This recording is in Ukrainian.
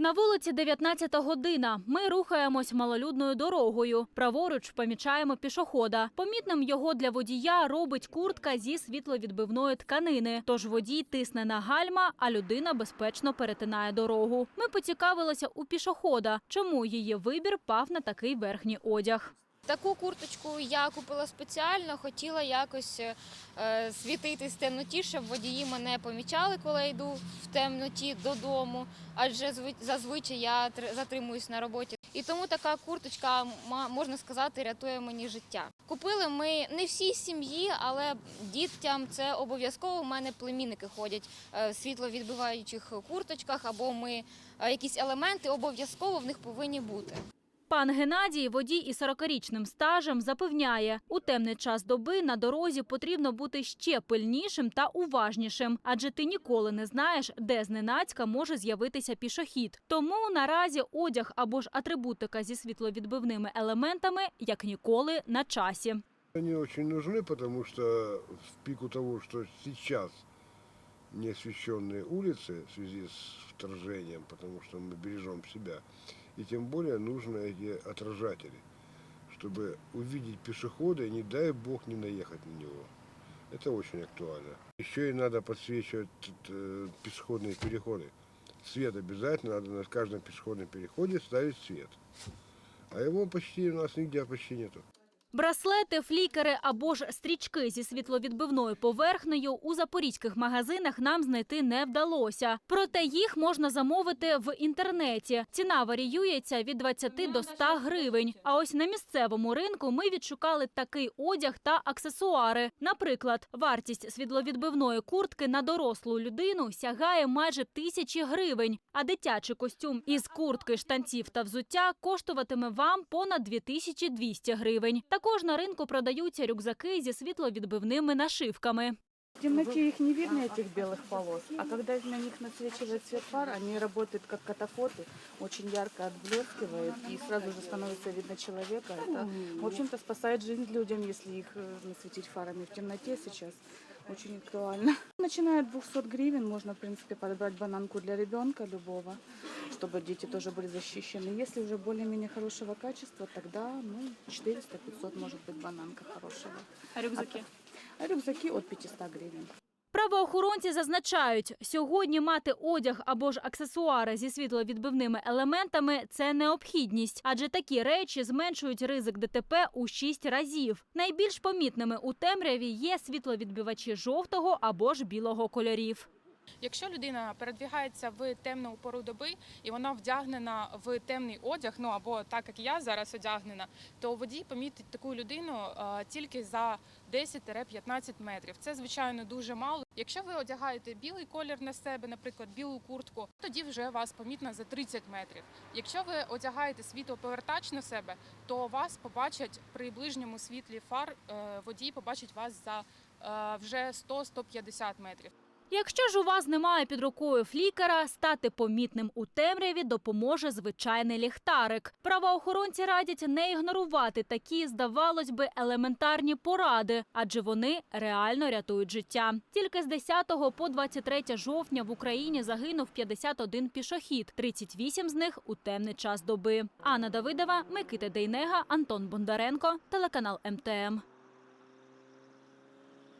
На вулиці 19 година. Ми рухаємось малолюдною дорогою. Праворуч помічаємо пішохода. Помітним його для водія робить куртка зі світловідбивної тканини. Тож водій тисне на гальма, а людина безпечно перетинає дорогу. Ми поцікавилися у пішохода, чому її вибір пав на такий верхній одяг. Таку курточку я купила спеціально, хотіла якось е, світитись в темноті, щоб водії мене помічали, коли йду в темноті додому, адже зви- зазвичай я тр- затримуюсь на роботі. І тому така курточка, можна сказати, рятує мені життя. Купили ми не всій сім'ї, але дітям це обов'язково. У мене племінники ходять е, в світловідбиваючих курточках, або ми е, якісь елементи обов'язково в них повинні бути. Пан Геннадій, водій із 40-річним стажем, запевняє, у темний час доби на дорозі потрібно бути ще пильнішим та уважнішим, адже ти ніколи не знаєш, де зненацька може з'явитися пішохід. Тому наразі одяг або ж атрибутика зі світловідбивними елементами як ніколи на часі. Они очень нужны, потому что в пику того, что сейчас неосвещенные улицы в связи с вторжением, потому что мы бережем себя, и тем более нужны эти отражатели, чтобы увидеть пешехода и, не дай бог, не наехать на него. Это очень актуально. Еще и надо подсвечивать э, пешеходные переходы. Свет обязательно, надо на каждом пешеходном переходе ставить свет. А его почти у нас нигде почти нету. Браслети, флікери або ж стрічки зі світловідбивною поверхнею у запорізьких магазинах нам знайти не вдалося. Проте їх можна замовити в інтернеті. Ціна варіюється від 20 до 100 гривень. А ось на місцевому ринку ми відшукали такий одяг та аксесуари. Наприклад, вартість світловідбивної куртки на дорослу людину сягає майже тисячі гривень, а дитячий костюм із куртки, штанців та взуття коштуватиме вам понад 2200 гривень. Також на ринку продаються рюкзаки зі світловідбивними нашивками. В темноте их не видно, этих белых полос, а когда на них насвечивает свет фар, они работают как катафоты, очень ярко отблескивают, и сразу же становится видно человека. Это, в общем-то, спасает жизнь людям, если их э, насветить фарами в темноте сейчас. Очень актуально. Начиная от 200 гривен можно, в принципе, подобрать бананку для ребенка любого, чтобы дети тоже были защищены. Если уже более-менее хорошего качества, тогда ну, 400-500 может быть бананка хорошего. А рюкзаки? А рюкзаки от 500 гривен. Правоохоронці зазначають, сьогодні мати одяг або ж аксесуари зі світловідбивними елементами це необхідність, адже такі речі зменшують ризик ДТП у 6 разів. Найбільш помітними у темряві є світловідбивачі жовтого або ж білого кольорів. Якщо людина передвігається в темну пору доби і вона вдягнена в темний одяг, ну або так як я зараз одягнена, то водій помітить таку людину е, тільки за 10-15 метрів. Це звичайно дуже мало. Якщо ви одягаєте білий колір на себе, наприклад, білу куртку, тоді вже вас помітно за 30 метрів. Якщо ви одягаєте світлоповертач на себе, то вас побачать при ближньому світлі фар. е, Водій побачить вас за е, вже 100-150 метрів. Якщо ж у вас немає під рукою флікера, стати помітним у темряві допоможе звичайний ліхтарик. Правоохоронці радять не ігнорувати такі, здавалось би, елементарні поради, адже вони реально рятують життя. Тільки з 10 по 23 жовтня в Україні загинув 51 пішохід, 38 з них у темний час доби. Анна Давидова, Микита Дейнега, Антон Бондаренко, телеканал МТМ.